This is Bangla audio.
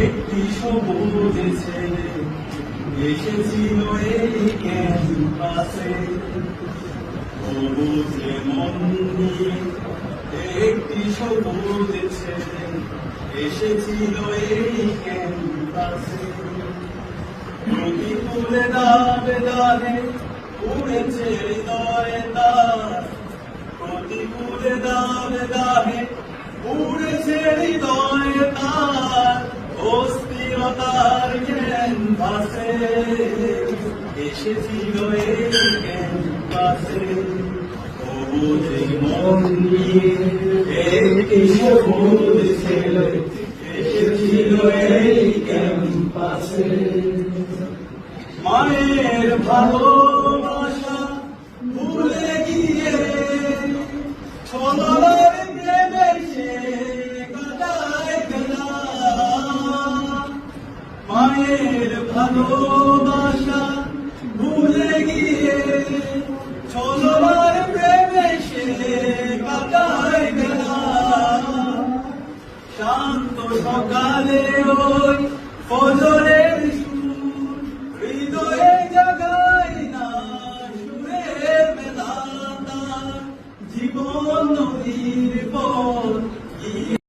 একটি সবুজ ছেলে এসেছিল এই ক্যাম্পাসে সবুজে মন নিয়ে একটি সবুজ ছেলে এসেছিল এই ক্যাম্পাসে প্রতিকূলে দাবে দানে উড়েছে হৃদয়ে তার প্রতিকূলে দাবে দানে উড়েছে হৃদয়ে তার অস্থিরতার ক্যানভাসে। এসেছিল মায়ের ভালোবাসা ভুলে গিয়ে ছোলার মায়ের ভালোবাসা ভুলে গিয়ে চলবার প্রেমে সে কাটায় গেলাম। শান্ত সকালে ওই ফজরের সুর, হৃদয়ে জাগায় না সুরের বেলা জীবন নদী